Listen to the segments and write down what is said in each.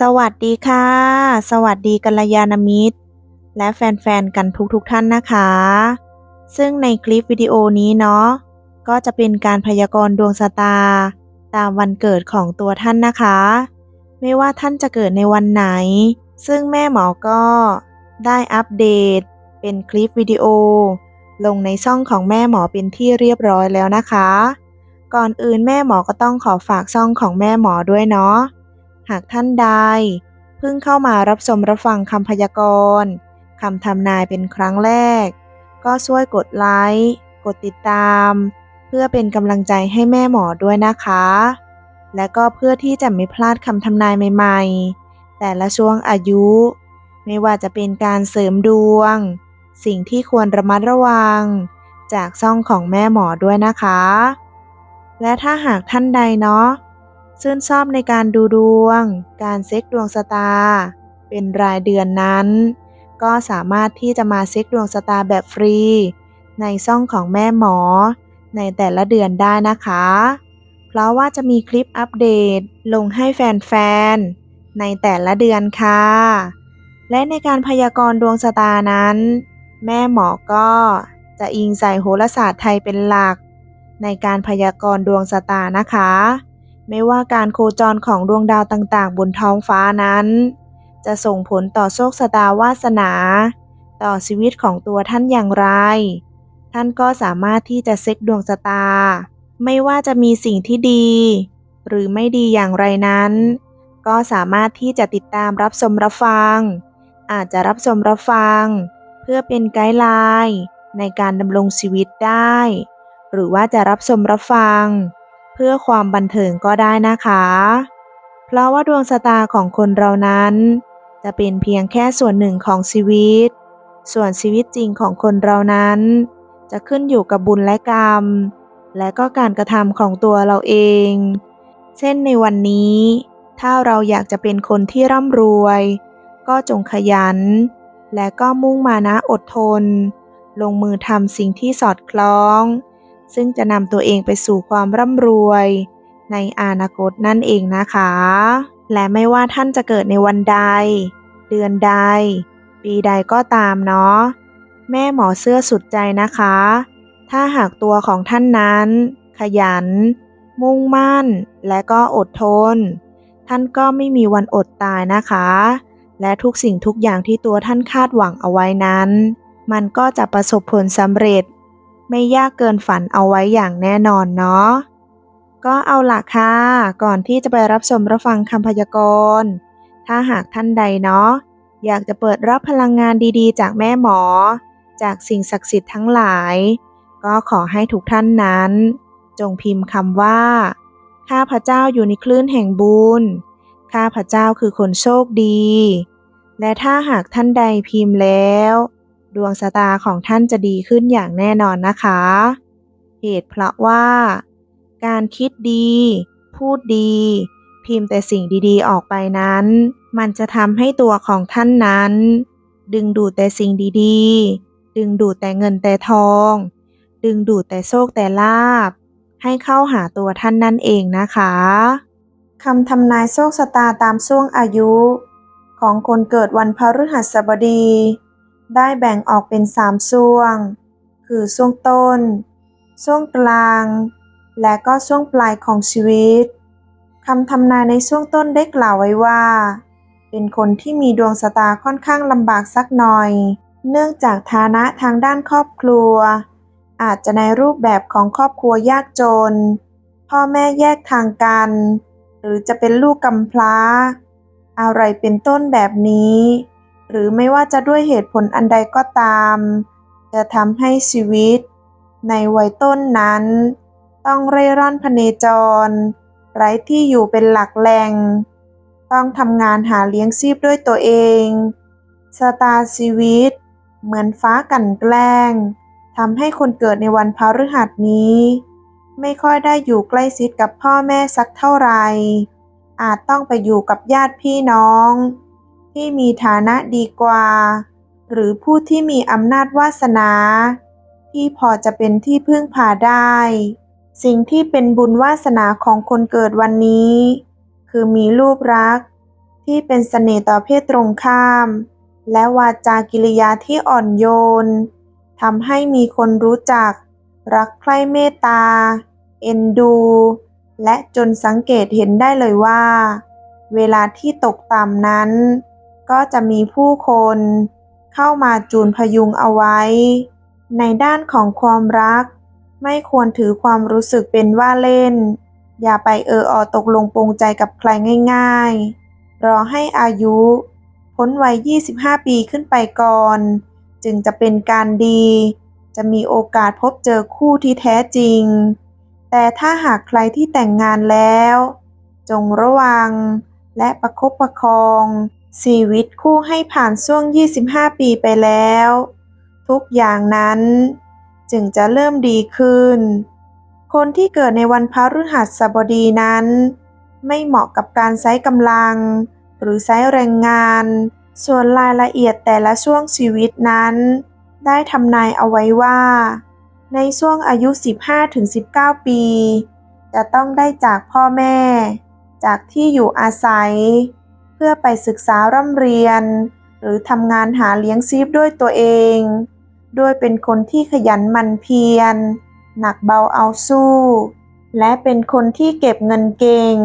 สวัสดีค่ะ สวัสดีกัลยาณมิตร และแฟนๆ กันทุกๆทท่านนะคะ ซึ่งในคลิปวิดีโอนี้เนาะก็จะเป็นการพยากรณ์ดวงชะตา ตามวันเกิดของตัวท่านนะคะ ไม่ว่าท่านจะเกิดในวันไหน ซึ่งแม่หมอก็ได้อัปเดต เป็นคลิปวิดีโอ ลงในช่องของแม่หมอเป็นที่เรียบร้อยแล้วนะคะ ก่อนอื่นแม่หมอก็ต้องขอฝากช่องของแม่หมอด้วยเนาะ หากท่านใดเพิ่งเข้ามารับชมรับฟังคำพยากรณ์คำทำนายเป็นครั้งแรก ก็ช่วยกดไลค์กดติดตาม เพื่อเป็นกำลังใจให้แม่หมอด้วยนะคะ และก็เพื่อที่จะไม่พลาดคำทำนายใหม่ ๆ แต่ละช่วงอายุ ไม่ว่าจะเป็นการเสริมดวง สิ่งที่ควรระมัดระวัง จากช่องของแม่หมอด้วยนะคะ และถ้าหากท่านใดเนาะ ชื่นชอบในการดูดวง การเซ็กดวงชะตาเป็นรายเดือนนั้น ก็สามารถที่จะมาเซ็กดวงชะตาแบบฟรี ในช่องของแม่หมอ ในแต่ละเดือนได้นะคะ เพราะว่าจะมีคลิปอัปเดตลงให้แฟนๆ ในแต่ละเดือนค่ะ และในการพยากรณ์ดวงชะตานั้น แม่หมอก็จะอิงใส่โหราศาสตร์ไทยเป็นหลัก ในการพยากรณ์ดวงชะตานะคะ ไม่ว่าการโคจรของดวงดาวต่างๆ บนท้องฟ้านั้น จะส่งผลต่อโชคชะตาวาสนา ต่อชีวิตของตัวท่านอย่างไร ท่านก็สามารถที่จะเซ็กดวงชะตา ไม่ว่าจะมีสิ่งที่ดี หรือไม่ดีอย่างไรนั้น ก็สามารถที่จะติดตามรับชมรับฟัง อาจจะรับชมรับฟัง เพื่อเป็นไกด์ไลน์ในการดำรงชีวิตได้ หรือว่าจะรับชมรับฟัง เพื่อความบันเทิงก็ได้นะคะ เพราะว่าดวงชะตาของคนเรานั้น จะเป็นเพียงแค่ส่วนหนึ่งของชีวิต ส่วนชีวิตจริงของคนเรานั้น จะขึ้นอยู่กับบุญและกรรม และก็การกระทำของตัวเราเอง เช่นในวันนี้ ถ้าเราอยากจะเป็นคนที่ร่ำรวย ก็จงขยัน และก็มุ่งมานะอดทน ลงมือทำสิ่งที่สอดคล้อง ซึ่งจะนำตัวเองไปสู่ความร่ำรวยในอนาคตนั่นเองนะคะ และไม่ว่าท่านจะเกิดในวันใด เดือนใด ปีใดก็ตามเนาะ แม่หมอเสื้อสุดใจนะคะ ถ้าหากตัวของท่านนั้น ขยัน มุ่งมั่น และก็อดทน ท่านก็ไม่มีวันอดตายนะคะ และทุกสิ่งทุกอย่างที่ตัวท่านคาดหวังเอาไว้นั้น มันก็จะประสบผลสำเร็จ ไม่ยากเกินฝันเอาไว้อย่างแน่นอนเนาะก็เอาล่ะค่ะ ก่อนที่จะไปรับชมรับฟังคำพยากรณ์ ถ้าหากท่านใดเนาะอยากจะเปิดรับพลังงานดีๆ จากแม่หมอ จากสิ่งศักดิ์สิทธิ์ทั้งหลาย ก็ขอให้ทุกท่านนั้น จงพิมพ์คำว่า ข้าพเจ้าอยู่ในคลื่นแห่งบุญ ข้าพเจ้าคือคนโชคดี และถ้าหากท่านใดพิมพ์แล้ว ดวงชะตาของท่านจะดีขึ้นอย่างแน่นอนนะคะ เหตุเพราะว่า การคิดดี พูดดี พิมพ์แต่สิ่งดีๆ ออกไปนั้น มันจะทำให้ตัวของท่านนั้น ดึงดูดแต่สิ่งดีๆ ดึงดูดแต่เงินแต่ทอง ดึงดูดแต่โชคแต่ลาบ ให้เข้าหาตัวท่านนั่นเองนะคะคำทำนายโชคชะตาตามช่วงอายุ ของคนเกิดวันพฤหัสบดี ได้แบ่งออกเป็นสามช่วง คือช่วงต้น ช่วงกลาง และก็ช่วงปลายของชีวิตคำทำนายในช่วงต้นได้กล่าวไว้ว่า เป็นคนที่มีดวงชะตาค่อนข้างลำบากสักหน่อย เนื่องจากฐานะทางด้านครอบครัว อาจจะในรูปแบบของครอบครัวยากจน พ่อแม่แยกทางกัน หรือจะเป็นลูกกำพร้า อะไรเป็นต้นแบบนี้ หรือไม่ว่าจะด้วยเหตุผลอันใดก็ตาม จะทำให้ชีวิต ในวัยต้นนั้น ต้องเร่ร่อนพเนจร ไร้ที่อยู่เป็นหลักแหล่ง ต้องทำงานหาเลี้ยงชีพด้วยตัวเองชะตาชีวิต เหมือนฟ้ากันแกล้งทำให้คนเกิดในวันพฤหัสนี้ ไม่ค่อยได้อยู่ใกล้ชิดกับพ่อแม่สักเท่าไหร่อาจต้องไปอยู่กับญาติพี่น้อง ที่มีฐานะดีกว่า หรือผู้ที่มีอำนาจวาสนา ที่พอจะเป็นที่พึ่งพาได้ สิ่งที่เป็นบุญวาสนาของคนเกิดวันนี้ คือมีรูปรักษ์ที่เป็นเสน่ห์ต่อเพศตรงข้าม และวาจากิริยาที่อ่อนโยนทำให้มีคนรู้จัก รักใคร่เมตตา เอ็นดู และจนสังเกตเห็นได้เลยว่า เวลาที่ตกต่ำนั้น ก็จะมีผู้คนเข้ามาจูนพยุงเอาไว้ ในด้านของความรัก ไม่ควรถือความรู้สึกเป็นว่าเล่น อย่าไปเอออตกลงปรงใจกับใครง่าย ๆ รอให้อายุ พ้นวัย 25 ปีขึ้นไปก่อน จึงจะเป็นการดี จะมีโอกาสพบเจอคู่ที่แท้จริง แต่ถ้าหากใครที่แต่งงานแล้ว จงระวังและประคบประคอง ชีวิตคู่ให้ผ่านช่วง 25 ปีไปแล้ว ทุกอย่างนั้นจึงจะเริ่มดีขึ้น คนที่เกิดในวันพฤหัสบดีนั้น ไม่เหมาะกับการใช้กำลัง หรือใช้แรงงาน ส่วนรายละเอียดแต่ละช่วงชีวิตนั้น ได้ทำนายเอาไว้ว่า ในช่วงอายุ 15-19 ปี จะต้องได้จากพ่อแม่ จากที่อยู่อาศัย เพื่อไปศึกษาร่ำเรียน หรือทำงานหาเลี้ยงชีพด้วยตัวเองด้วยเป็นคนที่ขยันหมั่นเพียร หนักเบาเอาสู้ และเป็นคนที่เก็บเงินเก่ง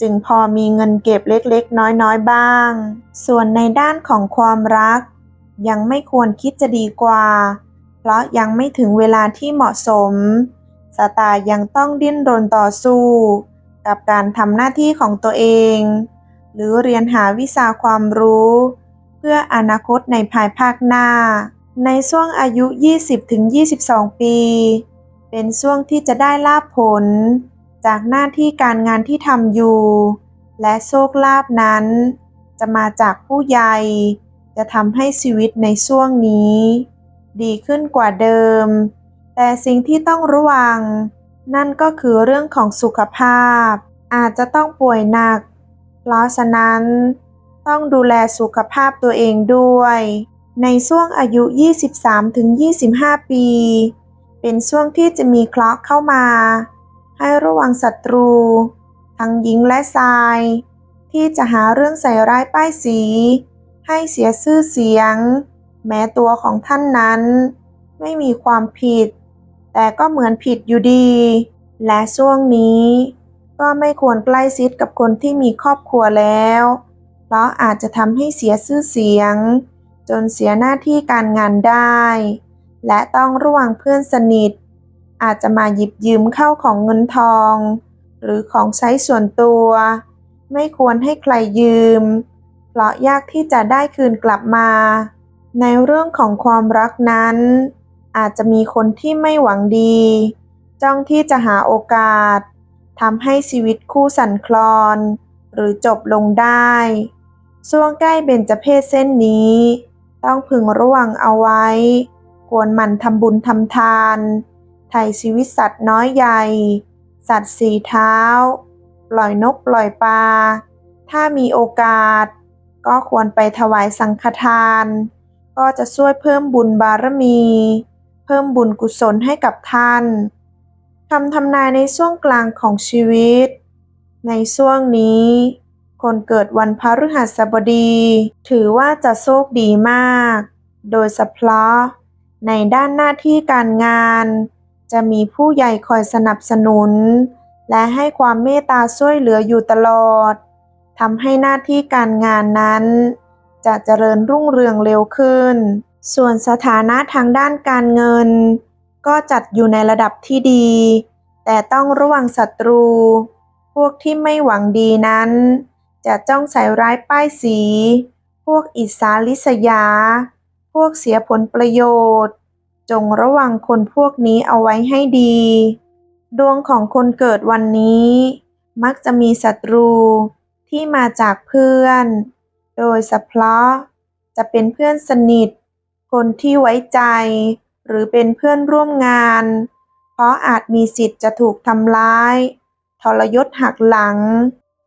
จึงพอมีเงินเก็บเล็กๆ น้อยๆ บ้าง ส่วนในด้านของความรัก ยังไม่ควรคิดจะดีกว่า เพราะยังไม่ถึงเวลาที่เหมาะสมสตายังต้องดิ้นรนต่อสู้ กับการทำหน้าที่ของตัวเอง หรือเรียนหาวิชาความรู้ เพื่ออนาคตในภายภาคหน้า ในช่วงอายุ 20-22 ปี เป็นช่วงที่จะได้ลาภผล จากหน้าที่การงานที่ทำอยู่ และโชคลาภนั้น จะมาจากผู้ใหญ่ จะทำให้ชีวิตในช่วงนี้ ดีขึ้นกว่าเดิม แต่สิ่งที่ต้องระวัง นั่นก็คือเรื่องของสุขภาพ อาจจะต้องป่วยหนัก เพราะฉะนั้นต้องดูแลสุขภาพตัวเองด้วย ในช่วงอายุ 23-25 ปี เป็นช่วงที่จะมีเคราะห์เข้ามา ให้ระวังศัตรู ทั้งหญิงและชาย ที่จะหาเรื่องใส่ร้ายป้ายสี ให้เสียชื่อเสียง แม้ตัวของท่านนั้น ไม่มีความผิด แต่ก็เหมือนผิดอยู่ดี และช่วงนี้ ก็ไม่ควรใกล้ชิดกับคนที่มีครอบครัวแล้ว เพราะอาจจะทำให้เสียชื่อเสียง จนเสียหน้าที่การงานได้ และต้องระวังเพื่อนสนิท อาจจะมาหยิบยืมเข้าของเงินทอง หรือของใช้ส่วนตัว ไม่ควรให้ใครยืม เพราะยากที่จะได้คืนกลับมา ในเรื่องของความรักนั้น อาจจะมีคนที่ไม่หวังดี จ้องที่จะหาโอกาส ทำให้ชีวิตคู่สั่นคลอน หรือจบลงได้ช่วงใกล้เบญจเพศเส้นนี้ ต้องพึงระวังเอาไว้ ควรหมั่นทำบุญทำทานไถ่ชีวิตสัตว์น้อยใหญ่ สัตว์สีเท้า ปล่อยนกปล่อยปลา ถ้ามีโอกาส ก็ควรไปถวายสังฆทาน ก็จะช่วยเพิ่มบุญบารมี เพิ่มบุญกุศลให้กับท่าน คำทำนายในช่วงกลางของชีวิต ในช่วงนี้ คนเกิดวันพฤหัสบดี ถือว่าจะโชคดีมาก โดยเฉพาะในด้านหน้าที่การงาน จะมีผู้ใหญ่คอยสนับสนุน และให้ความเมตตาช่วยเหลืออยู่ตลอดทำให้หน้าที่การงานนั้น จะเจริญรุ่งเรืองเร็วขึ้น ส่วนสถานะทางด้านการเงิน ก็จัดอยู่ในระดับที่ดี แต่ต้องระวังศัตรู พวกที่ไม่หวังดีนั้น จะจ้องใส่ร้ายป้ายสี พวกอิสาลิษยา พวกเสียผลประโยชน์ จงระวังคนพวกนี้เอาไว้ให้ดี ดวงของคนเกิดวันนี้ มักจะมีศัตรูที่มาจากเพื่อน โดยเฉพาะจะเป็นเพื่อนสนิท คนที่ไว้ใจ หรือเป็นเพื่อนร่วมงาน เพราะอาจมีสิทธิ์จะถูกทำร้าย ทรยศหักหลัง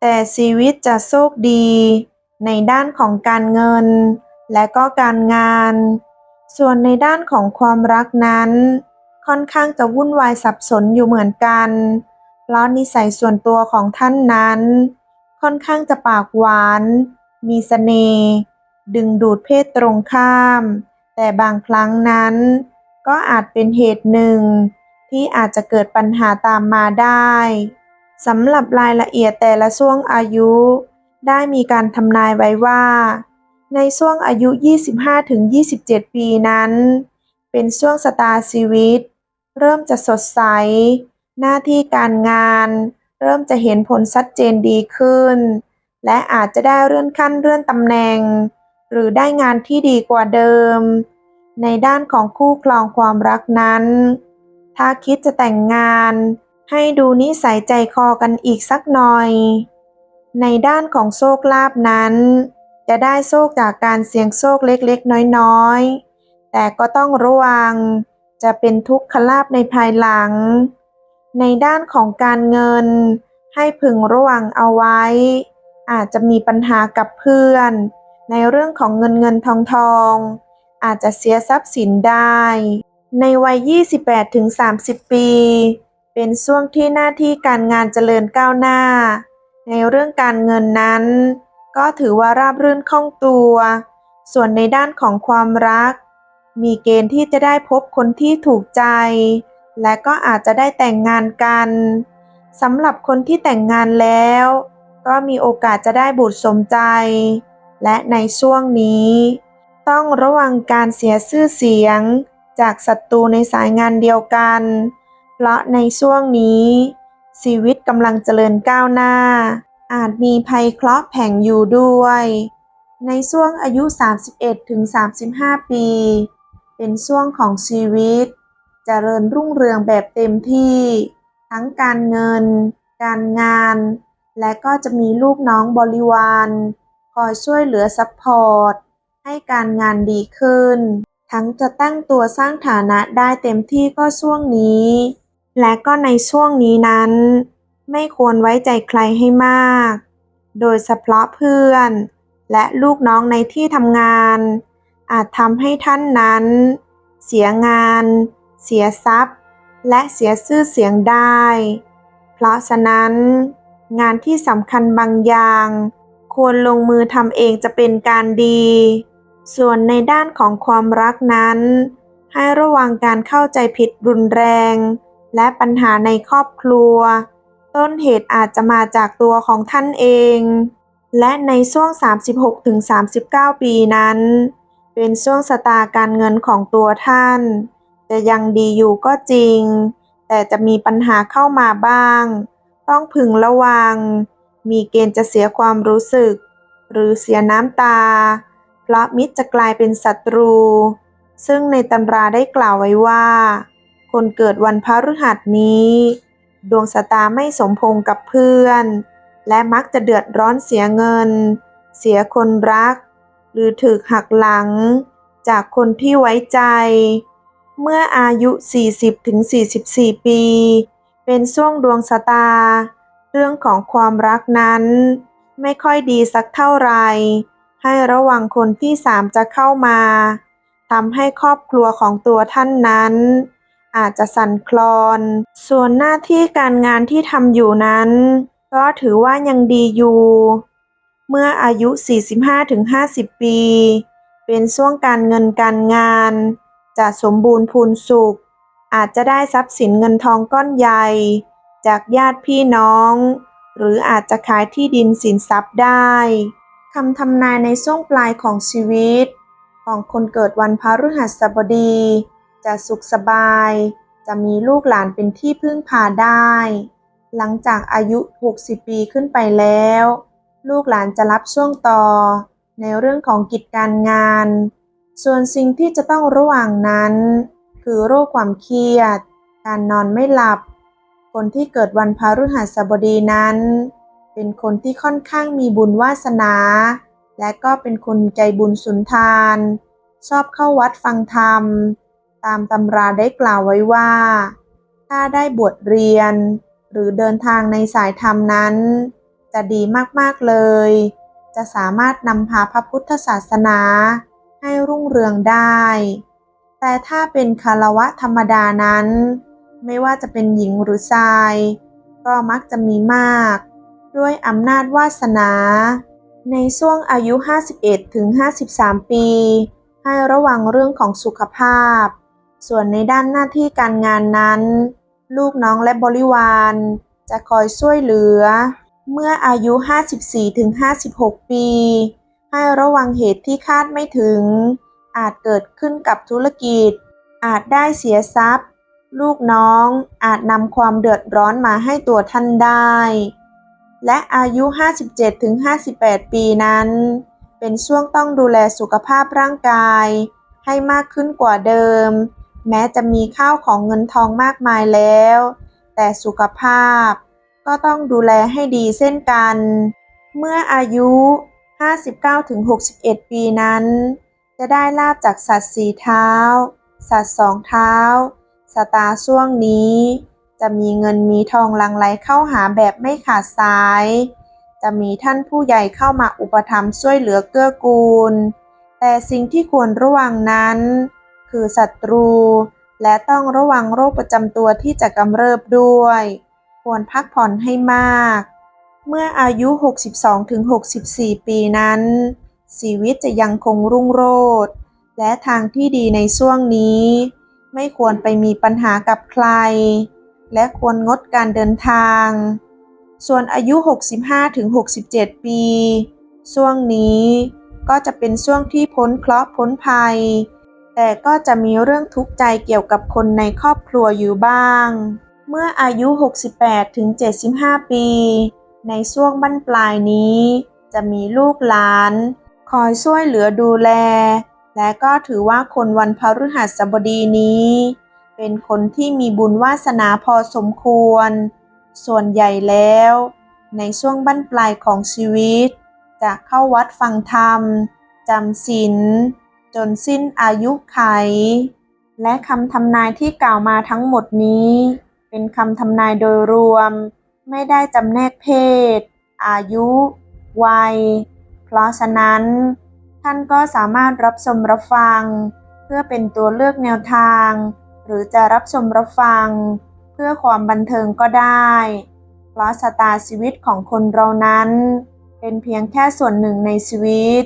แต่ชีวิตจะโชคดี ในด้านของการเงิน และก็การงาน ส่วนในด้านของความรักนั้น ค่อนข้างจะวุ่นวายสับสนอยู่เหมือนกัน เพราะนิสัยส่วนตัวของท่านนั้น ค่อนข้างจะปากหวาน มีเสน่ห์ดึงดูดเพศตรงข้าม แต่บางครั้งนั้น ก็อาจเป็นเหตุหนึ่ง ที่อาจจะเกิดปัญหาตามมาได้สำหรับรายละเอียดแต่ละช่วงอายุ ได้มีการทำนายไว้ว่า ในช่วงอายุ 25-27 ปีนั้น เป็นช่วงสตาร์ชีวิต เริ่มจะสดใส หน้าที่การงาน เริ่มจะเห็นผลชัดเจนดีขึ้น และอาจจะได้เลื่อนขั้นเลื่อนตำแหน่ง หรือได้งานที่ดีกว่าเดิม ในด้านของคู่ครองความรักนั้น ถ้าคิดจะแต่งงาน ให้ดูนิสัยใจคอกันอีกสักหน่อย ในด้านของโชคลาภนั้น จะได้โชคจากการเสี่ยงโชคเล็กๆ น้อยๆ แต่ก็ต้องระวัง จะเป็นทุกขลาภในภายหลัง ในด้านของการเงิน ให้พึงระวังเอาไว้ อาจจะมีปัญหากับเพื่อน ในเรื่องของเงินเงินทองทอง อาจจะเสียทรัพย์สินได้ ในวัย 28-30 ปี เป็นช่วงที่หน้าที่การงานเจริญก้าวหน้า ในเรื่องการเงินนั้น ก็ถือว่าราบรื่นคล่องตัว ส่วนในด้านของความรัก มีเกณฑ์ที่จะได้พบคนที่ถูกใจ และก็อาจจะได้แต่งงานกันสำหรับคนที่แต่งงานแล้ว ก็มีโอกาสจะได้บุตรสมใจ และในช่วงนี้ ต้องระวังการเสียชื่อเสียง จากศัตรูในสายงานเดียวกัน เพราะในช่วงนี้ ชีวิตกำลังเจริญก้าวหน้า อาจมีภัยเคราะห์แผงอยู่ด้วย ในช่วงอายุ 31-35ปี เป็นช่วงของชีวิตเจริญรุ่งเรืองแบบเต็มที่ ทั้งการเงิน การงาน และก็จะมีลูกน้องบริวาร คอยช่วยเหลือซัพพอร์ต ให้การงานดีขึ้น ทั้งจะตั้งตัวสร้างฐานะได้เต็มที่ก็ช่วงนี้ และก็ในช่วงนี้นั้น ไม่ควรไว้ใจใครให้มาก โดยเฉพาะเพื่อน และลูกน้องในที่ทำงาน อาจทำให้ท่านนั้น เสียงาน เสียทรัพย์ และเสียชื่อเสียงได้ เพราะฉะนั้นงานที่สำคัญบางอย่าง ควรลงมือทำเองจะเป็นการดี ส่วนในด้านของความรักนั้น ให้ระวังการเข้าใจผิดรุนแรง และปัญหาในครอบครัว ต้นเหตุอาจจะมาจากตัวของท่านเอง และในช่วง 36-39 ปีนั้น เป็นช่วงสตาร์การเงินของตัวท่าน จะยังดีอยู่ก็จริง แต่จะมีปัญหาเข้ามาบ้าง ต้องพึงระวัง มีเกณฑ์จะเสียความรู้สึก หรือเสียน้ำตา พราะมิตรจะกลายเป็นศัตรู ซึ่งในตำราได้กล่าวไว้ว่า คนเกิดวันพฤหัสนี้ ดวงชะตาไม่สมพงกับเพื่อน และมักจะเดือดร้อนเสียเงิน เสียคนรัก หรือถูกหักหลัง จากคนที่ไว้ใจ เมื่ออายุ 40-44 ปี เป็นช่วงดวงชะตา เรื่องของความรักนั้น ไม่ค่อยดีสักเท่าไหร่ ให้ระวังคนที่สามจะเข้ามาทำให้ครอบครัวของตัวท่านนั้น อาจจะสั่นคลอน ส่วนหน้าที่การงานที่ทำอยู่นั้น ก็ถือว่ายังดีอยู่ เมื่ออายุ 45-50 ปี เป็นช่วงการเงินการงาน จะสมบูรณ์พูนสุข อาจจะได้ทรัพย์สินเงินทองก้อนใหญ่ จากญาติพี่น้อง หรืออาจจะขายที่ดินสินทรัพย์ได้ คำทำนายในช่วงปลายของชีวิต ของคนเกิดวันพฤหัสบดี จะสุขสบาย จะมีลูกหลานเป็นที่พึ่งพาได้ หลังจากอายุ 60 ปีขึ้นไปแล้ว ลูกหลานจะรับช่วงต่อ ในเรื่องของกิจการงาน ส่วนสิ่งที่จะต้องระวังนั้น คือโรคความเครียด การนอนไม่หลับ คนที่เกิดวันพฤหัสบดีนั้น เป็นคนที่ค่อนข้างมีบุญวาสนา และก็เป็นคนใจบุญสุนทาน ชอบเข้าวัดฟังธรรม ตามตำราได้กล่าวไว้ว่า ถ้าได้บวชเรียน หรือเดินทางในสายธรรมนั้น จะดีมากๆเลย จะสามารถนำพาพระพุทธศาสนาให้รุ่งเรืองได้ แต่ถ้าเป็นคารวะธรรมดานั้น ไม่ว่าจะเป็นหญิงหรือชาย ก็มักจะมีมาก ด้วยอำนาจวาสนา ในช่วงอายุ 51 ถึง 53 ปี ให้ระวังเรื่องของสุขภาพ ส่วนในด้านหน้าที่การงานนั้น ลูกน้องและบริวาร จะคอยช่วยเหลือ เมื่ออายุ 54 ถึง 56 ปี ให้ระวังเหตุที่คาดไม่ถึง อาจเกิดขึ้นกับธุรกิจ อาจได้เสียทรัพย์ ลูกน้องอาจนำความเดือดร้อนมาให้ตัวท่านได้ และอายุ 57ถึง58 ปีนั้น เป็นช่วงต้องดูแลสุขภาพร่างกาย ให้มากขึ้นกว่าเดิม แม้จะมีข้าวของเงินทองมากมายแล้ว แต่สุขภาพก็ต้องดูแลให้ดีเช่นกัน เมื่ออายุ 59ถึง61 ปีนั้น จะได้ลาบจากสัตว์สีเท้า สัตว์สองเท้า สตาช่วงนี้ จะมีเงินมีทองลังไหลเข้าหาแบบไม่ขาดสาย จะมีท่านผู้ใหญ่เข้ามาอุปถัมภ์ช่วยเหลือเกื้อกูล แต่สิ่งที่ควรระวังนั้น คือศัตรู และต้องระวังโรคประจำตัวที่จะกำเริบด้วย ควรพักผ่อนให้มาก เมื่ออายุ 62-64 ปีนั้น ชีวิตจะยังคงรุ่งโรจน์และทางที่ดีในช่วงนี้ ไม่ควรไปมีปัญหากับใคร และควรงดการเดินทาง ส่วนอายุ 65-67 ปี ช่วงนี้ก็จะเป็นช่วงที่พ้นเคราะห์พ้นภัย แต่ก็จะมีเรื่องทุกข์ใจเกี่ยวกับคนในครอบครัวอยู่บ้าง เมื่ออายุ 68-75 ปี ในช่วงบั้นปลายนี้ จะมีลูกหลาน คอยช่วยเหลือดูแล และก็ถือว่าคนวันพฤหัสบดีนี้ เป็นคนที่มีบุญวาสนาพอสมควร ส่วนใหญ่แล้ว ในช่วงบั้นปลายของชีวิต จะเข้าวัดฟังธรรมจำศีลจนสิ้นอายุไข และคำทำนายที่กล่าวมาทั้งหมดนี้ เป็นคำทำนายโดยรวม ไม่ได้จำแนกเพศ อายุ วัย เพราะฉะนั้น ท่านก็สามารถรับชมรับฟัง เพื่อเป็นตัวเลือกแนวทาง หรือจะรับชมรับฟัง เพื่อความบันเทิงก็ได้ เพราะชะตาชีวิตของคนเรานั้น เป็นเพียงแค่ส่วนหนึ่งในชีวิต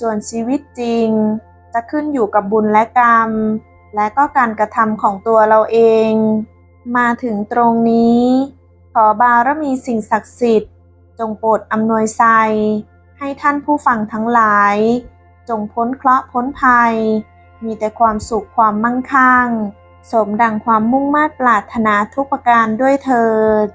ส่วนชีวิตจริง จะขึ้นอยู่กับบุญและกรรม และก็การกระทำของตัวเราเอง มาถึงตรงนี้ ขอบารมีสิ่งศักดิ์สิทธิ์ จงโปรดอำนวยไซให้ท่านผู้ฟังทั้งหลาย จงพ้นเคราะห์พ้นภัยมีแต่ความสุขความมั่งคั่ง สมดังความมุ่งมา่ปรารถนาทุกประการด้วยเถิด